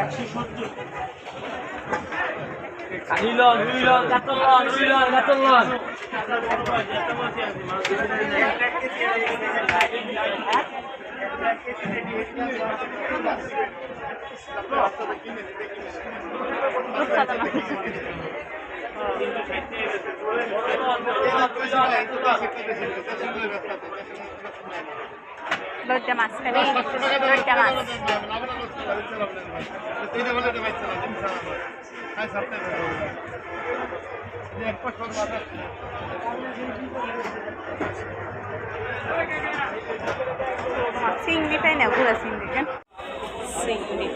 একশো সত্তর নিলন নিলন কাতলন নিলন কাতলন Thank you. লজ্জা মাছ খাবে। লজ্জা মাছ। চিংড়ি তাই না ঘুরা চিংড়ি কেন? চিংড়ি।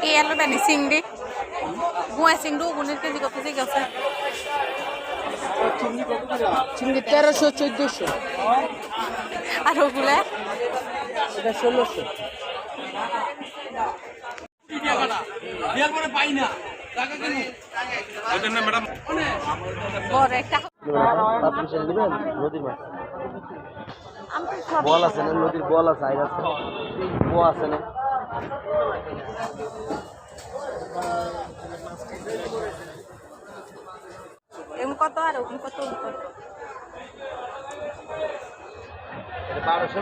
কি এলো বেনি চিংড়ি। গুয়া চিংড়ি উগুনের কেজি কত যে গেছে চিংড়ি তেরোশো চোদ্দশো। আর ওগুলা? ষোলোশো। বড় একটা বল আছে না নদীর বল আছে আইর আছে। ও আছে না। এগুলো কত আর ওগুলো কত ওগুলো কত বারোশো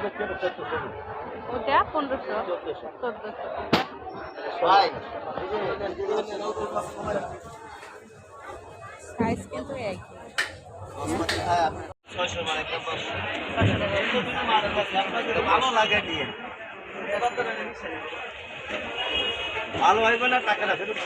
ওটা পনেরোশো চোদ্দশো। সাইজ কিন্তু একই। ছয়শো মানে ভালো লাগে নিয়ে। ভালো হইবে না টাকাটা ফেরত